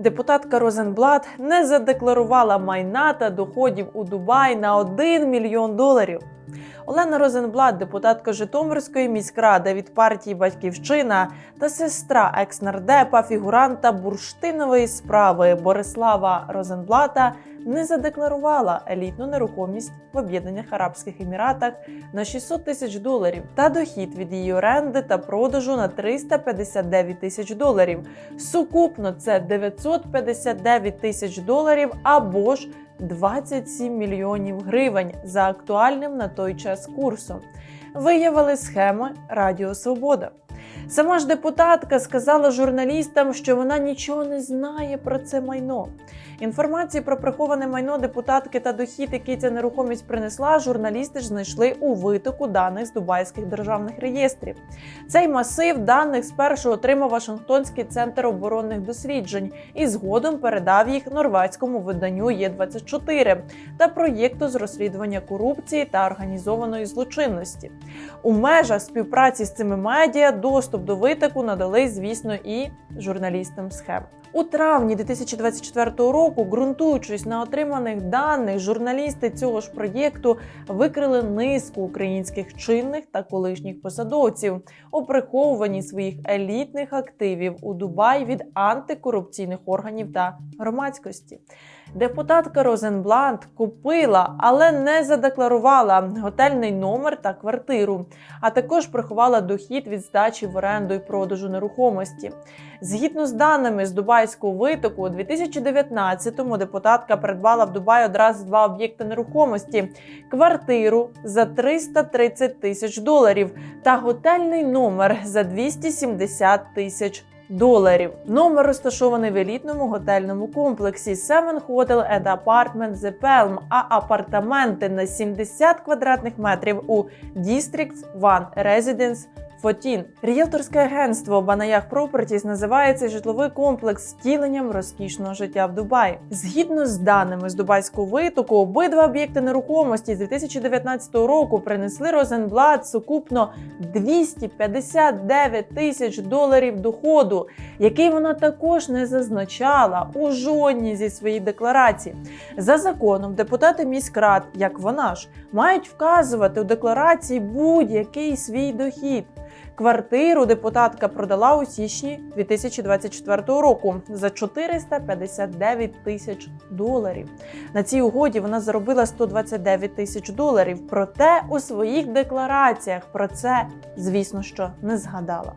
Депутатка Розенблат не задекларувала майна та доходів у Дубай на 1 мільйон доларів. Олена Розенблат, депутатка Житомирської міськради від партії Батьківщина та сестра екс-нардепа, фігуранта бурштинової справи Борислава Розенблата не задекларувала елітну нерухомість в Об'єднаних Арабських Еміратах на 600 тисяч доларів та дохід від її оренди та продажу на 359 тисяч доларів. Сукупно це 959 тисяч доларів або ж 27 мільйонів гривень за актуальним на той час курсом. Виявили схеми Радіо Свобода. Сама ж депутатка сказала журналістам, що вона нічого не знає про це майно. Інформації про приховане майно депутатки та дохід, який ця нерухомість принесла, журналісти знайшли у витоку даних з дубайських державних реєстрів. Цей масив даних спершу отримав Вашингтонський центр оборонних досліджень і згодом передав їх норвезькому виданню Є24 та проєкту з розслідування корупції та організованої злочинності. У межах співпраці з цими медіа доступ до витоку надали, звісно, і журналістам схем. У травні 2024 року, ґрунтуючись на отриманих даних, журналісти цього ж проєкту викрили низку українських чинних та колишніх посадовців у приховуванні своїх елітних активів у Дубай від антикорупційних органів та громадськості. Депутатка Розенбланд купила, але не задекларувала готельний номер та квартиру, а також приховала дохід від здачі в оренду і продажу нерухомості. Згідно з даними з Дубайського витоку, у 2019-му депутатка придбала в Дубаї одразу два об'єкти нерухомості: квартиру за 330 тисяч доларів та готельний номер за 270 тисяч доларів. Номер розташований в елітному готельному комплексі Seven Hotel and Apartment The Palm, а апартаменти на 70 квадратних метрів у District One Residence Фотін. Ріелторське агентство Банаях Properties називає цей житловий комплекс втіленням розкішного життя в Дубаї. Згідно з даними з дубайського витоку, обидва об'єкти нерухомості з 2019 року принесли Розенблат сукупно 259 тисяч доларів доходу, який вона також не зазначала у жодній зі своїх декларацій. За законом, депутати міськрад, як вона ж, мають вказувати у декларації будь-який свій дохід. Квартиру депутатка продала у січні 2024 року за 459 тисяч доларів. На цій угоді вона заробила 129 тисяч доларів. Проте у своїх деклараціях про це, звісно, що не згадала.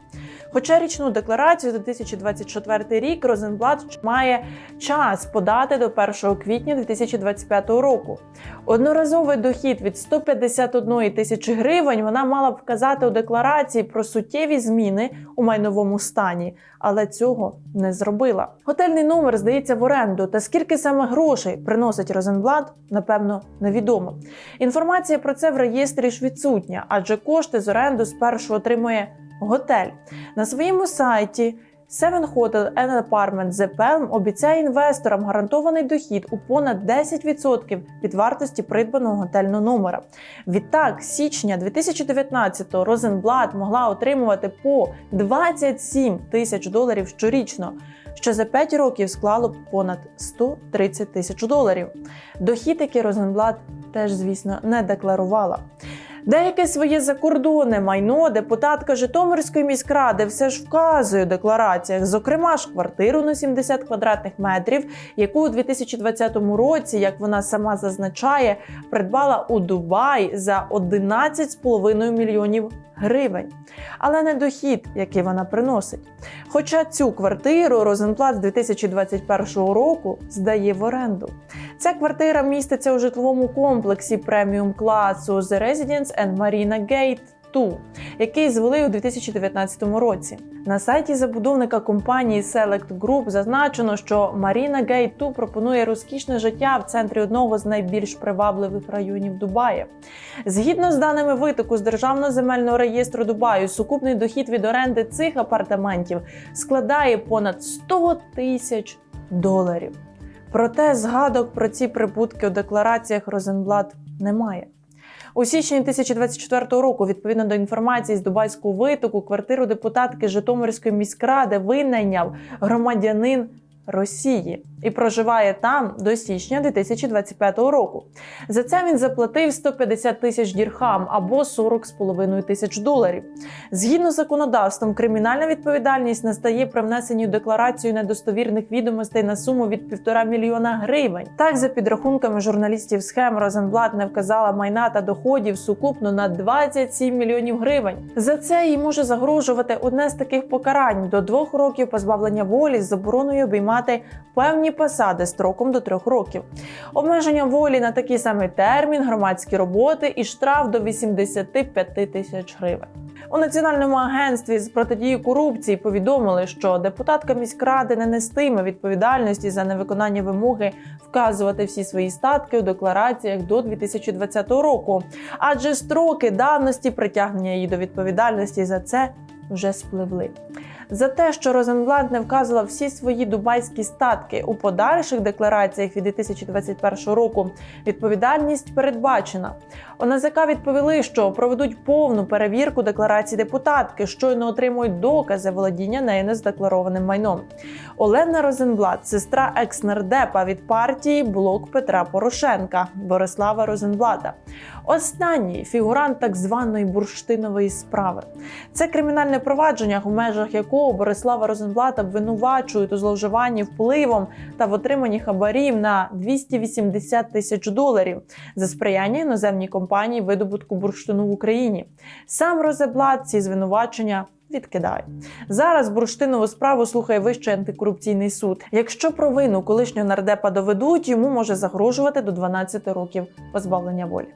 Хоча річну декларацію за 2024 рік Розенблат має час подати до 1 квітня 2025 року. Одноразовий дохід від 151 тисячі гривень вона мала б вказати у декларації про суттєві зміни у майновому стані, але цього не зробила. Готельний номер здається в оренду. Та скільки саме грошей приносить Розенблат, напевно, невідомо. Інформація про це в реєстрі ж відсутня, адже кошти з оренду спершу отримує готель. На своєму сайті Seven Hotel and Apartment The Palm обіцяє інвесторам гарантований дохід у понад 10% від вартості придбаного готельного номера. Відтак, з січня 2019-го Розенблат могла отримувати по 27 тисяч доларів щорічно, що за 5 років склало б понад 130 тисяч доларів. Дохід, який Розенблат теж, звісно, не декларувала. Деяке своє закордонне майно депутатка Житомирської міськради все ж вказує у деклараціях, зокрема ж квартиру на 70 квадратних метрів, яку у 2020 році, як вона сама зазначає, придбала у Дубай за 11,5 мільйонів гривень, але не дохід, який вона приносить. Хоча цю квартиру Розенплат з 2021 року здає в оренду. Ця квартира міститься у житловому комплексі преміум класу The Residence and Marina Gate 2, який звели у 2019 році. На сайті забудовника компанії Select Group зазначено, що Marina Gate 2 пропонує розкішне життя в центрі одного з найбільш привабливих районів Дубаї. Згідно з даними витоку з Державного земельного реєстру Дубаю, сукупний дохід від оренди цих апартаментів складає понад 100 тисяч доларів. Проте згадок про ці прибутки у деклараціях Розенблат немає. У січні 2024 року, відповідно до інформації з дубайського витоку, квартиру депутатки Житомирської міськради винайняв громадянин Росії і проживає там до січня 2025 року. За це він заплатив 150 тисяч дірхам або 40,5 тисяч доларів. Згідно з законодавством, кримінальна відповідальність настає при внесенні декларацію недостовірних відомостей на суму від півтора мільйона гривень. Так, за підрахунками журналістів схем Розенблат не вказала майна та доходів сукупно на 27 мільйонів гривень. За це їй може загрожувати одне з таких покарань до двох років позбавлення волі з забороною обіймати певні посади строком до трьох років, обмеження волі на такий самий термін, громадські роботи і штраф до 85 тисяч гривень. У національному агентстві з протидії корупції повідомили, що депутатка міськради не нестиме відповідальності за невиконання вимоги вказувати всі свої статки у деклараціях до 2020 року, адже строки давності притягнення її до відповідальності за це вже спливли. За те, що Розенблат не вказувала всі свої дубайські статки у подальших деклараціях від 2021 року, відповідальність передбачена. У НАЗК відповіли, що проведуть повну перевірку декларацій депутатки, щойно отримують докази володіння нею незадекларованим майном. Олена Розенблат, сестра екс-нардепа від партії Блок Петра Порошенка Борислава Розенблата. Останній фігурант так званої бурштинової справи. Це кримінальне провадження, у межах якого Борислава Розенблата обвинувачують у зловживанні впливом та в отриманні хабарів на 280 тисяч доларів за сприяння іноземній компанії видобутку бурштину в Україні. Сам Розенблат ці звинувачення. Відкидає зараз бурштинову справу слухає Вищий антикорупційний суд. Якщо провину колишнього нардепа доведуть, йому може загрожувати до 12 років позбавлення волі.